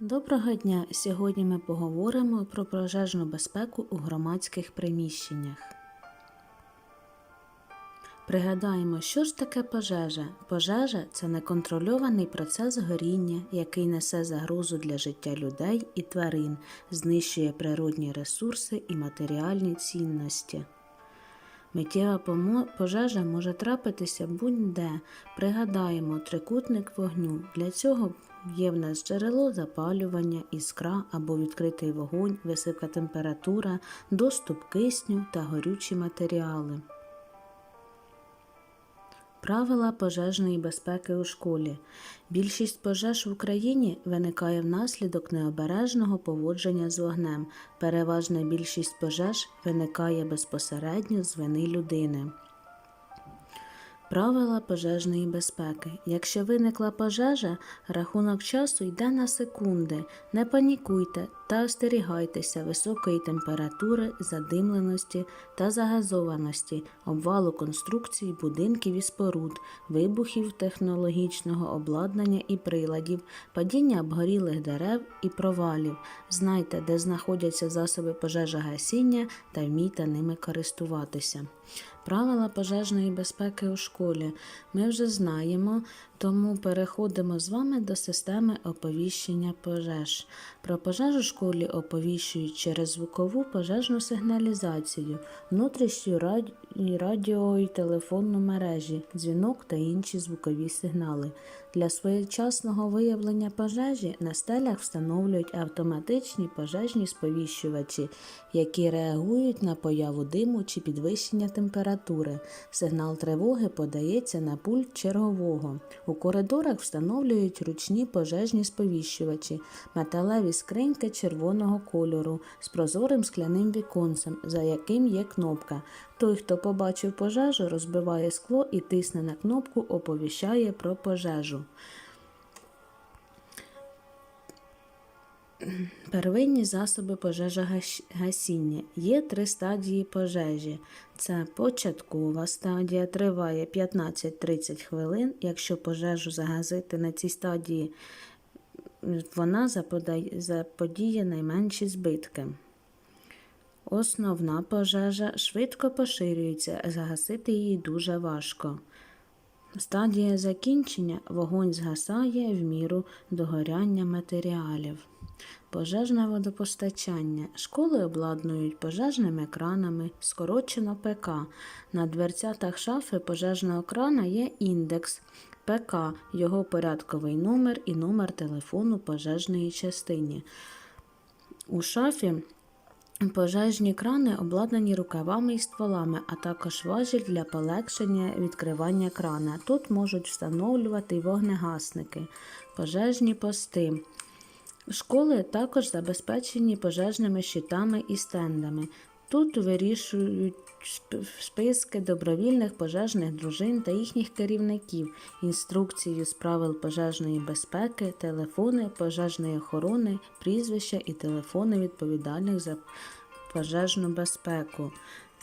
Доброго дня! Сьогодні ми поговоримо про пожежну безпеку у громадських приміщеннях. Пригадаємо, що ж таке пожежа? Пожежа це неконтрольований процес горіння, який несе загрозу для життя людей і тварин, знищує природні ресурси і матеріальні цінності. Миттєва пожежа може трапитися будь-де. Пригадаємо трикутник вогню. Для цього є в нас джерело запалювання, іскра або відкритий вогонь, висока температура, доступ кисню та горючі матеріали. Правила пожежної безпеки у школі. Більшість пожеж в Україні виникає внаслідок необережного поводження з вогнем. Переважна більшість пожеж виникає безпосередньо з вини людини. Правила пожежної безпеки. Якщо виникла пожежа, рахунок часу йде на секунди. Не панікуйте та остерігайтеся високої температури, задимленості та загазованості, обвалу конструкцій, будинків і споруд, вибухів технологічного обладнання і приладів, падіння обгорілих дерев і провалів. Знайте, де знаходяться засоби пожежогасіння та вмійте ними користуватися. Правила пожежної безпеки у школі. Ми вже знаємо, тому переходимо з вами до системи оповіщення пожеж. Про пожежу школі оповіщують через звукову пожежну сигналізацію, внутрішню раді- радіо і телефонну мережі, дзвінок та інші звукові сигнали. Для своєчасного виявлення пожежі на стелях встановлюють автоматичні пожежні сповіщувачі, які реагують на появу диму чи підвищення температури. Сигнал тривоги подається на пульт чергового. У коридорах встановлюють ручні пожежні сповіщувачі, металеві скриньки червоного кольору з прозорим скляним віконцем, за яким є кнопка. Той, хто побачив пожежу, розбиває скло і тисне на кнопку, оповіщає про пожежу. Первинні засоби пожежогасіння. Є три стадії пожежі. Це початкова стадія, триває 15-30 хвилин. Якщо пожежу загасити на цій стадії, вона заподіє найменші збитки. Основна пожежа швидко поширюється, загасити її дуже важко. Стадія закінчення вогонь згасає в міру догоряння матеріалів. Пожежне водопостачання. Школи обладнують пожежними кранами, скорочено ПК. На дверцятах шафи пожежного крана є індекс ПК, його порядковий номер і номер телефону пожежної частини. У шафі Пожежні крани обладнані рукавами і стволами, а також важіль для полегшення відкривання крана. Тут можуть встановлювати вогнегасники, пожежні пости. Школи також забезпечені пожежними щитами і стендами. Тут вирішують списки добровільних пожежних дружин та їхніх керівників, інструкції з правил пожежної безпеки, телефони пожежної охорони, прізвища і телефони відповідальних за пожежну безпеку.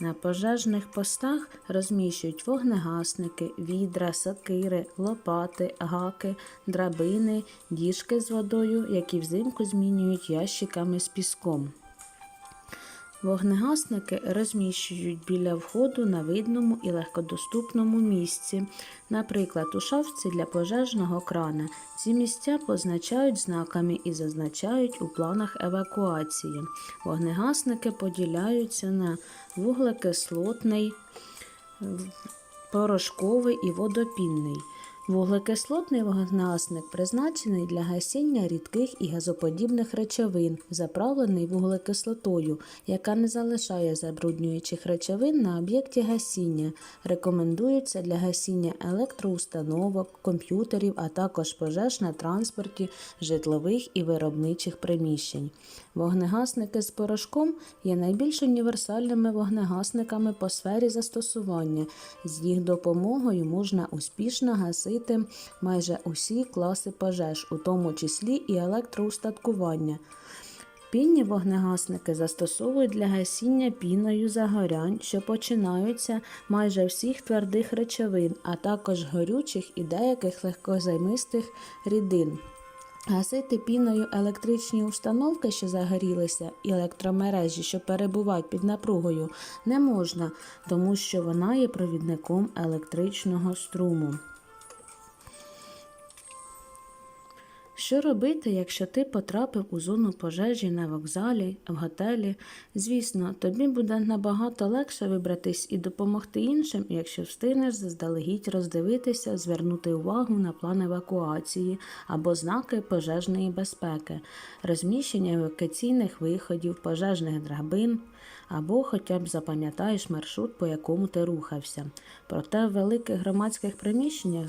На пожежних постах розміщують вогнегасники, відра, сокири, лопати, гаки, драбини, діжки з водою, які взимку змінюють ящиками з піском. Вогнегасники розміщують біля входу на видному і легкодоступному місці, наприклад, у шафці для пожежного крана. Ці місця позначають знаками і зазначають у планах евакуації. Вогнегасники поділяються на вуглекислотний, порошковий і водопінний. Вуглекислотний вогнегасник призначений для гасіння рідких і газоподібних речовин, заправлений вуглекислотою, яка не залишає забруднюючих речовин на об'єкті гасіння. Рекомендується для гасіння електроустановок, комп'ютерів, а також пожеж на транспорті, житлових і виробничих приміщень. Вогнегасники з порошком є найбільш універсальними вогнегасниками по сфері застосування. З їх допомогою можна успішно гасити майже усі класи пожеж, у тому числі і електроустаткування. Пінні вогнегасники застосовують для гасіння піною загорянь, що починаються майже всіх твердих речовин, а також горючих і деяких легкозаймистих рідин. Гасити піною електричні установки, що загорілися, і електромережі, що перебувають під напругою, не можна, тому що вона є провідником електричного струму. Що робити, якщо ти потрапив у зону пожежі на вокзалі, в готелі? Звісно, тобі буде набагато легше вибратись і допомогти іншим, якщо встигнеш заздалегідь роздивитися, звернути увагу на план евакуації або знаки пожежної безпеки, розміщення евакуаційних виходів, пожежних драбин. Або хоча б запам'ятаєш маршрут, по якому ти рухався. Проте в великих громадських приміщеннях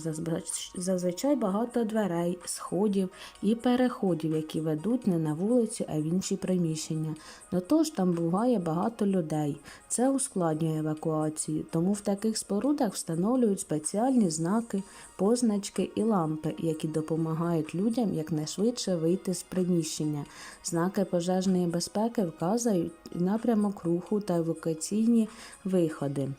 зазвичай багато дверей, сходів і переходів, які ведуть не на вулицю, а в інші приміщення. До того там буває багато людей. Це ускладнює евакуацію, тому в таких спорудах встановлюють спеціальні знаки, позначки і лампи, які допомагають людям якнайшвидше вийти з приміщення. Знаки пожежної безпеки вказують напрямок руху та евакуаційні виходи.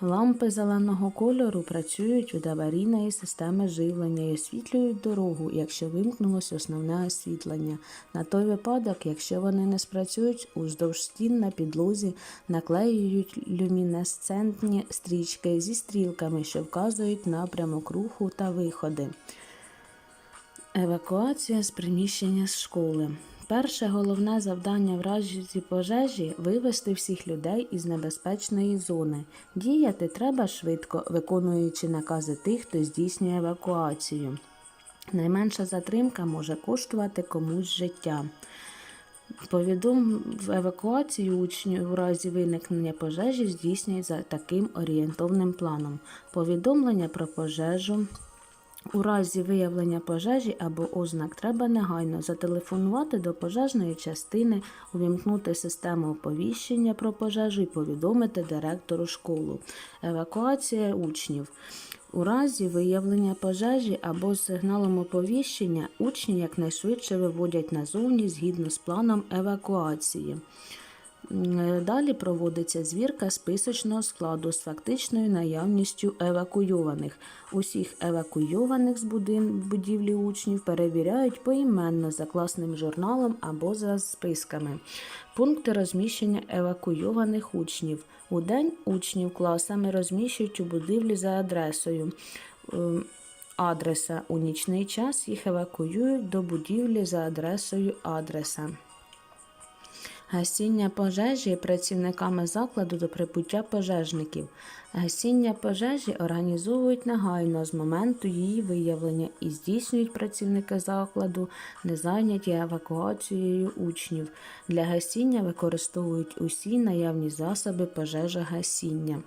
Лампи зеленого кольору працюють від аварійної системи живлення і освітлюють дорогу, якщо вимкнулось основне освітлення. На той випадок, якщо вони не спрацюють, уздовж стін на підлозі наклеюють люмінесцентні стрічки зі стрілками, що вказують напрямок руху та виходи. Евакуація з приміщення з школи. Перше головне завдання в разі пожежі вивести всіх людей із небезпечної зони. Діяти треба швидко, виконуючи накази тих, хто здійснює евакуацію. Найменша затримка може коштувати комусь життя. В евакуацію учнів у разі виникнення пожежі здійснюють за таким орієнтовним планом. Повідомлення про пожежу. У разі виявлення пожежі або ознак треба негайно зателефонувати до пожежної частини, увімкнути систему оповіщення про пожежу і повідомити директору школу. Евакуація учнів. У разі виявлення пожежі або сигналом оповіщення учні якнайшвидше виводять назовні згідно з планом евакуації. М, Далі проводиться звірка списочного складу з фактичною наявністю евакуйованих. Усіх евакуйованих з будівлі учнів перевіряють поіменно за класним журналом або за списками. Пункти розміщення евакуйованих учнів. У день учнів класами розміщують у будівлі за адресою. ем, Адреса у нічний час їх евакуюють до будівлі за адресою адреса. Гасіння пожежі працівниками закладу до прибуття пожежників. Гасіння пожежі організовують негайно з моменту її виявлення і здійснюють працівники закладу, не зайняті евакуацією учнів. Для гасіння використовують усі наявні засоби пожежогасіння.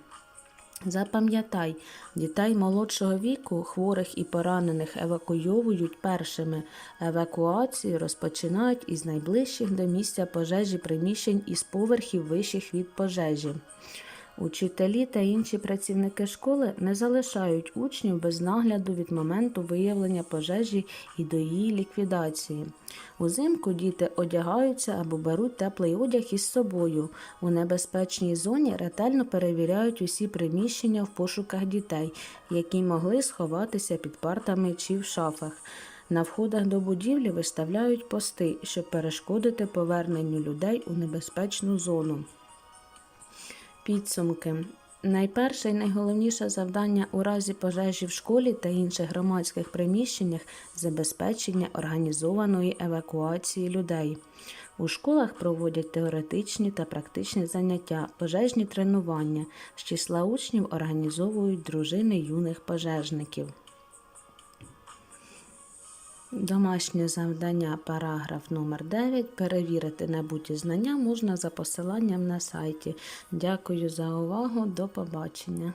Запам'ятай, дітей молодшого віку, хворих і поранених евакуйовують першими. Евакуацію розпочинають із найближчих до місця пожежі приміщень із поверхів вищих від пожежі. Учителі та інші працівники школи не залишають учнів без нагляду від моменту виявлення пожежі і до її ліквідації. Узимку діти одягаються або беруть теплий одяг із собою. У небезпечній зоні ретельно перевіряють усі приміщення в пошуках дітей, які могли сховатися під партами чи в шафах. На входах до будівлі виставляють пости, щоб перешкодити поверненню людей у небезпечну зону. Підсумки. Найперше і найголовніше завдання у разі пожежі в школі та інших громадських приміщеннях забезпечення організованої евакуації людей. У школах проводять теоретичні та практичні заняття, пожежні тренування. З числа учнів організовують дружини юних пожежників. Домашнє завдання, параграф номер 9. Перевірити набуті знання можна за посиланням на сайті. Дякую за увагу. До побачення.